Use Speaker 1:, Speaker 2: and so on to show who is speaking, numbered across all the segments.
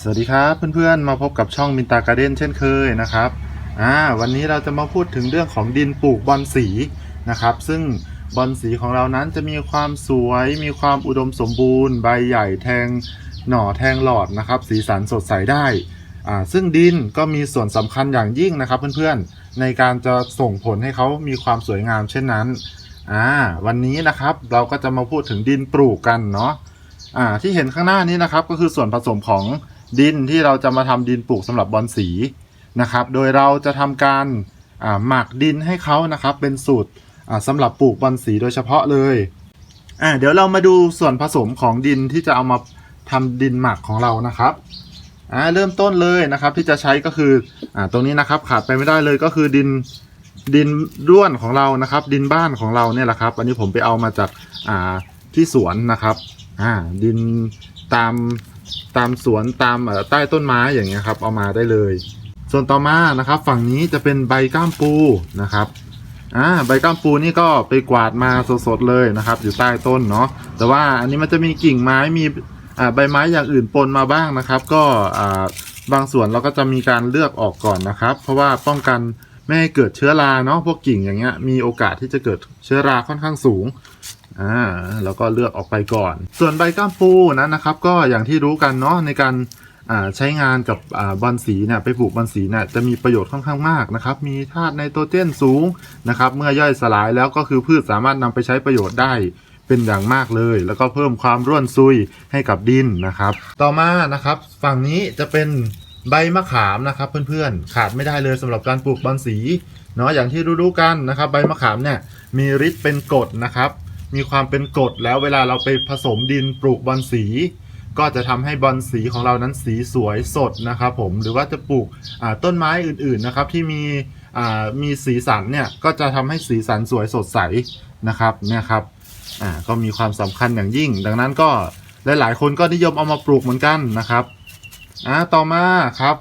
Speaker 1: สวัสดีครับเพื่อนๆมาพบกับช่องมินตาการ์เด้นเช่นเคยนะครับวันนี้เราจะมาพูดถึงเรื่องของดินปลูกบอนสีนะครับ ซึ่งบอนสีของเรานั้นจะมีความสวย มีความอุดมสมบูรณ์ ใบใหญ่แทงหน่อแทงหลอดนะครับ สีสันสดใสได้ซึ่งดินก็มีส่วนสำคัญอย่างยิ่งนะครับเพื่อนๆในการจะส่งผลให้เขามีความสวยงามเช่นนั้นวันนี้นะครับเราก็จะมาพูดถึงดินปลูกกันเนาะ อ่าที่เห็นข้างหน้านี้นะครับก็คือส่วนผสมของดินที่เราจะมาทำดินปลูกสำหรับบอนสีนะครับ โดยเราจะทำการหมักดินให้เขานะครับ เป็นสูตรอ่าสำหรับปลูกบอนสีโดยเฉพาะเลยอ่าเดี๋ยวเรามาดูส่วนผสมของดินที่จะเอามาทำดินหมักของเรานะครับอ่าเริ่มต้นเลยนะครับที่จะใช้ก็คืออ่าตรงนี้นะครับขาดไปไม่ได้เลยก็คือดินดินร่วนของเรานะครับ ดินบ้านของเราเนี่ยแหละครับ อันนี้ผมไปเอามาจากอ่าที่สวนนะครับ อ่า ดินตามตามสวนตามใต้ต้นไม้อย่างเงี้ยครับ เอามาได้เลย ส่วนต่อมานะครับ ฝั่งนี้จะเป็นใบก้ามปูนะครับอ่าใบก้ามปูนี่ก็ไปกวาดมาสดๆเลยนะครับ อยู่ใต้ต้นเนาะแต่ว่าอันนี้มันจะมีกิ่งไม้มีอ่าใบไม้อย่างอื่นปนมาบ้างนะครับ ก็อ่าบางส่วนเราก็จะมีการเลือกออกก่อนนะครับ เพราะว่าป้องกันไม่ให้เกิดเชื้อราเนาะพวกกิ่งอย่างเงี้ยมีโอกาสที่จะเกิดเชื้อราค่อนข้างสูง อ่าแล้วก็เลือกออกไปก่อน ส่วนใบก้ามปูนั้นนะครับ ก็อย่างที่รู้กันเนาะในการอ่าใช้งานกับอ่าบอนสีเนี่ยไปปลูกบอนสีเนี่ยจะมีประโยชน์ค่อนข้างมากนะครับ มีธาตุไนโตรเจนสูงนะครับ เมื่อย่อยสลายแล้วก็คือพืชสามารถนำไปใช้ประโยชน์ได้เป็นอย่างมากเลย แล้วก็เพิ่มความร่วนซุยให้กับดินนะครับ ต่อมานะครับ ฝั่งนี้จะเป็นใบมะขามนะครับ เพื่อนๆ ขาดไม่ได้เลยสำหรับการปลูกบอนสีเนาะอย่างที่รู้ๆกันนะครับ ใบมะขามเนี่ยมีฤทธิ์เป็นกรดนะครับ มีความเป็นกรดแล้วเวลาเราไปผสมดินปลูกบอนสี ก็จะทำให้บอนสีของเรานั้นสีสวยสดนะครับผมหรือว่าจะปลูกต้นไม้อื่นๆนะครับที่มีมีสีสันเนี่ยก็จะทำให้สีสันสวยสดใสนะครับเนี่ยครับก็มีความสำคัญอย่างยิ่ง ดังนั้นก็หลายๆคนก็นิยมเอามาปลูกเหมือนกันนะครับอ่าต่อมาครับ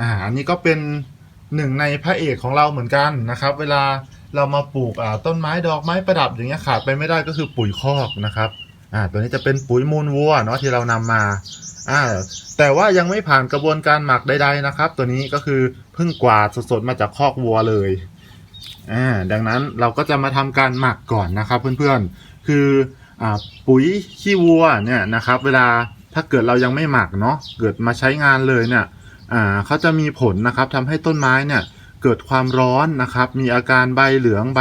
Speaker 1: อ่าอันนี้ก็เป็นหนึ่งในพระเอกของเราเหมือนกันนะครับ เวลา เรามาปลูกอ่าต้นไม้ดอกไม้ประดับอย่างเงี้ยขาดไปไม่ได้ก็คือปุ๋ยคอกนะครับอ่าตัวนี้จะเป็นปุ๋ยมูลวัวเนาะที่เรานำมาอ่าแต่ว่ายังไม่ผ่านกระบวนการหมักใดๆนะครับ ตัวนี้ก็คือเพิ่งกวาดสดๆมาจากคอกวัวเลยอ่าดังนั้นเราก็จะมาทำการหมักก่อนนะครับ เพื่อนๆ คืออ่าปุ๋ยขี้วัวเนี่ยนะครับ เวลาถ้าเกิดเรายังไม่หมักเนาะเกิดมาใช้งานเลยเนี่ยอ่าเขาจะมีผลนะครับทำให้ต้นไม้เนี่ย เกิดความร้อนนะครับ มีอาการใบเหลืองใบ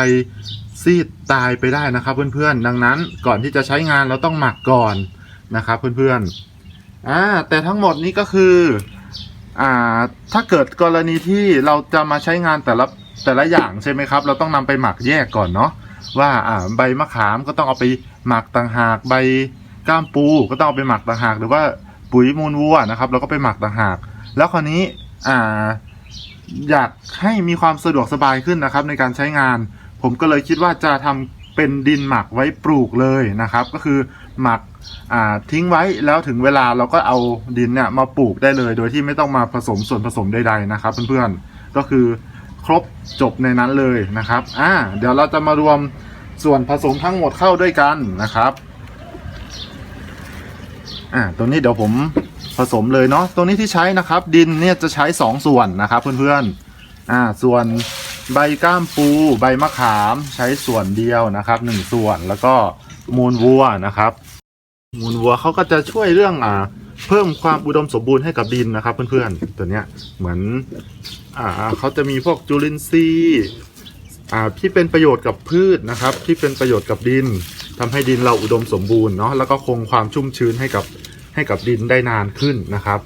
Speaker 1: ซีดตายไปได้นะครับ เพื่อนๆ ดังนั้นก่อนที่จะใช้งานเราต้องหมักก่อนนะครับ เพื่อนๆอ่าแต่ทั้งหมดนี้ก็คืออ่าถ้าเกิดกรณีที่เราจะมาใช้งานแต่ละแต่ละอย่างใช่ไหมครับ เราต้องนำไปหมักแยกก่อนเนาะว่าอ่าใบมะขามก็ต้องเอาไปหมักต่างหากใบก้ามปูก็ต้องเอาไปหมักต่างหาก หรือว่าปุ๋ยมูลวัวนะครับ เราก็ไปหมักต่างหาก แล้วคราวนี้อ่า อยากให้มีความสะดวกสบายขึ้นนะครับ ในการใช้งาน ผมก็เลยคิดว่าจะทำเป็นดินหมักไว้ปลูกเลยนะครับ ก็คือหมักทิ้งไว้แล้วถึงเวลาเราก็เอาดินเนี่ยมาปลูกได้เลย โดยที่ไม่ต้องมาผสมส่วนผสมใดๆนะครับเพื่อนๆก็คือครบจบในนั้นเลยนะครับอ่าเดี๋ยวเราจะมารวมส่วนผสมทั้งหมดเข้าด้วยกันนะครับอ่าตัวนี้เดี๋ยวผม ผสมเลยเนาะตรงนี้ที่ใช้นะครับ ดินเนี่ยจะใช้สองส่วนนะครับ เพื่อนๆอ่าส่วนใบก้ามปู ใบมะขามใช้ส่วนเดียวนะครับหนึ่งส่วนแล้วก็มูลวัวนะครับ มูลวัวเขาก็จะช่วยเรื่องอ่าเพิ่มความอุดมสมบูรณ์ให้กับดินนะครับ เพื่อนๆตัวเนี้ยเหมือนอ่าเขาจะมีพวกจุลินทรีย์อ่าที่เป็นประโยชน์กับพืชนะครับ ที่เป็นประโยชน์กับดินทำให้ดินเราอุดมสมบูรณ์เนาะแล้วก็คงความชุ่มชื้นให้กับ ให้กับดินได้นานขึ้นนะครับ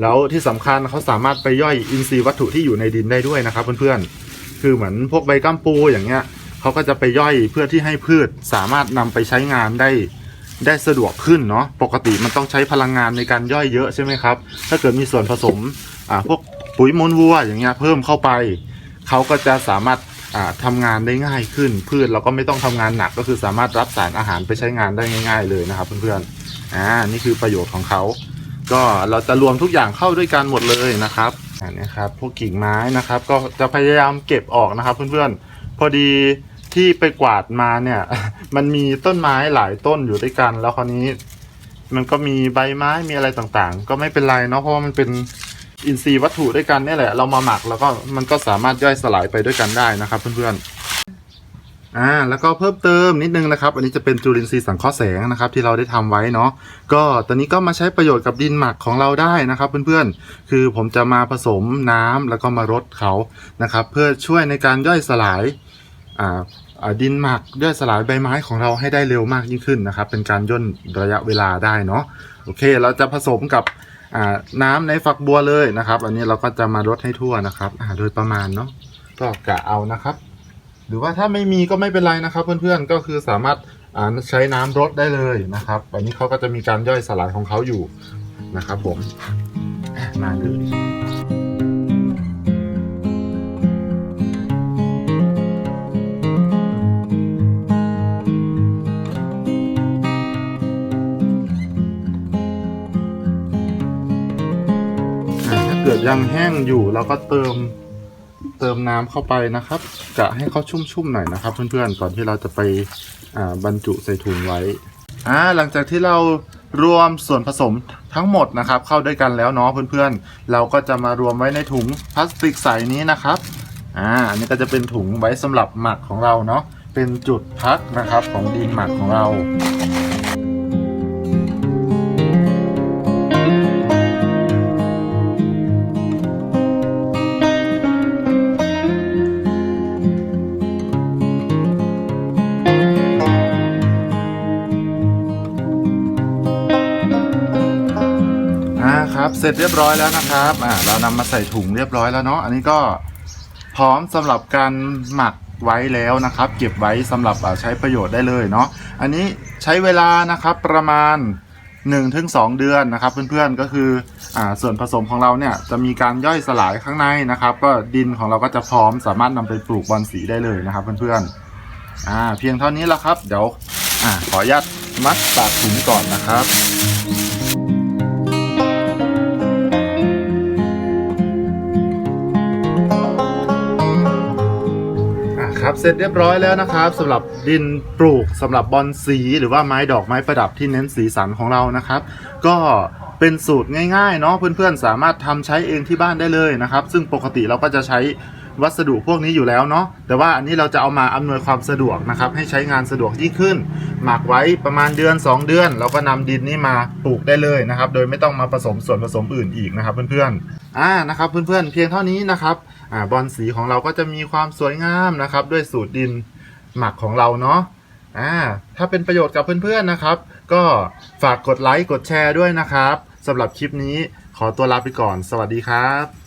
Speaker 1: แล้วที่สำคัญเขาสามารถไปย่อยอินทรีย์วัตถุที่อยู่ในดินได้ด้วยนะครับ เพื่อนๆ คือเหมือนพวกใบกัมปูอย่างเงี้ยเขาก็จะไปย่อยเพื่อที่ให้พืชสามารถนำไปใช้งานได้ได้สะดวกขึ้นเนาะปกติมันต้องใช้พลังงานในการย่อยเยอะใช่ไหมครับ ถ้าเกิดมีส่วนผสมอ่าพวกปุ๋ยมูลวัวอย่างเงี้ยเพิ่มเข้าไปเขาก็จะสามารถอ่าทำงานได้ง่ายขึ้นพืชเราก็ไม่ต้องทำงานหนักก็คือสามารถรับสารอาหารไปใช้งานได้ง่าย ๆ เลยนะครับเพื่อนๆ อ่านี่คือประโยชน์ของเขา ก็เราจะรวมทุกอย่างเข้าด้วยกันหมดเลยนะครับอันนี้ครับพวกกิ่งไม้นะครับ ก็จะพยายามเก็บออกนะครับ เพื่อนๆพอดีที่ไปกวาดมาเนี่ย มันมีต้นไม้หลายต้นอยู่ด้วยกัน แล้วคราวนี้ มันก็มีใบไม้มีอะไรต่างๆ ก็ไม่เป็นไรเนาะเพราะมันเป็นอินทรีย์วัตถุด้วยกันนี่แหละ เรามาหมักแล้วก็มันก็สามารถย่อยสลายไปด้วยกันได้นะครับ เพื่อนๆ อ่าแล้วก็เพิ่มเติมนิดนึงนะครับ อันนี้จะเป็นจุลินทรีย์สังเคราะห์แสงนะครับ ที่เราได้ทำไว้เนาะก็ตอนนี้ก็มาใช้ประโยชน์กับดินหมักของเราได้นะครับ เพื่อนๆ คือผมจะมาผสมน้ำแล้วก็มารดเขานะครับ เพื่อช่วยในการย่อยสลายอ่าดินหมักย่อยสลายใบไม้ของเราให้ได้เร็วมากยิ่งขึ้นนะครับ เป็นการย่นระยะเวลาได้เนาะโอเค เราจะผสมกับอ่าน้ำในฝักบัวเลยนะครับ อันนี้เราก็จะมารดให้ทั่วนะครับอ่าโดยประมาณเนาะก็กะเอานะครับ รือว่าถ้าไม่มีก็ไม่เป็นไรนะครับเพื่อนๆก็คือสามารถใช้น้ำรดได้เลยนะครับ อันนี้เขาก็จะมีการย่อยสลายของเขาอยู่นะครับ ผมมาเลยถ้าเกิดยังแห้งอยู่เราก็เติม เติมน้ำเข้าไปนะครับกะให้เขาชุ่มๆหน่อยนะครับ เพื่อนๆก่อนที่เราจะไปบรรจุใส่ถุงไว้อ่าหลังจากที่เรารวมส่วนผสมทั้งหมดนะครับ เข้าด้วยกันแล้วเนาะเพื่อนๆ เราก็จะมารวมไว้ในถุงพลาสติกใสนี้นะครับอ่าอันนี้ก็จะเป็นถุงไว้สำหรับหมักของเราเนาะเป็นจุดพักนะครับของดินหมักของเรา เสร็จเรียบร้อยแล้วนะครับอ่าเรานำมาใส่ถุงเรียบร้อยแล้วเนาะอันนี้ก็พร้อมสำหรับการหมักไว้แล้วนะครับ เก็บไว้สำหรับอ่าใช้ประโยชน์ได้เลยเนาะอันนี้ใช้เวลานะครับประมาณ 1-2 เดือนนะครับ เพื่อนๆก็คืออ่าส่วนผสมของเราเนี่ยจะมีการย่อยสลายข้างในนะครับ ก็ดินของเราก็จะพร้อมสามารถนำไปปลูกบอนสีได้เลยนะครับ เพื่อนๆอ่าเพียงเท่านี้ละครับ เดี๋ยวอ่าขออนุญาตมัดปากถุงก่อนนะครับ เสร็จเรียบร้อยแล้วนะครับสำหรับดินปลูกสำหรับบอนสีหรือว่าไม้ดอกไม้ประดับที่เน้นสีสันของเรานะครับ ก็เป็นสูตรง่ายๆเนาะเพื่อนๆสามารถทำใช้เองที่บ้านได้เลยนะครับ ซึ่งปกติเราก็จะใช้ วัสดุพวกนี้อยู่แล้วเนาะแต่ว่าอันนี้เราจะเอามาอำนวยความสะดวกนะครับ ให้ใช้งานสะดวกยิ่งขึ้น หมักไว้ประมาณเดือน 2 เดือน เราก็นำดินนี้มาปลูกได้เลยนะครับ โดยไม่ต้องมาผสมส่วนผสมอื่นอีกนะครับเพื่อนๆอ่านะครับเพื่อนๆเพียงเท่านี้นะครับอ่าบอลสีของเราก็จะมีความสวยงามนะครับ ด้วยสูตรดินหมักของเราเนาะอ่าถ้าเป็นประโยชน์กับเพื่อนๆนะครับ ก็ฝากกดไลค์กดแชร์ด้วยนะครับสำหรับคลิปนี้ขอตัวลาไปก่อน สวัสดีครับ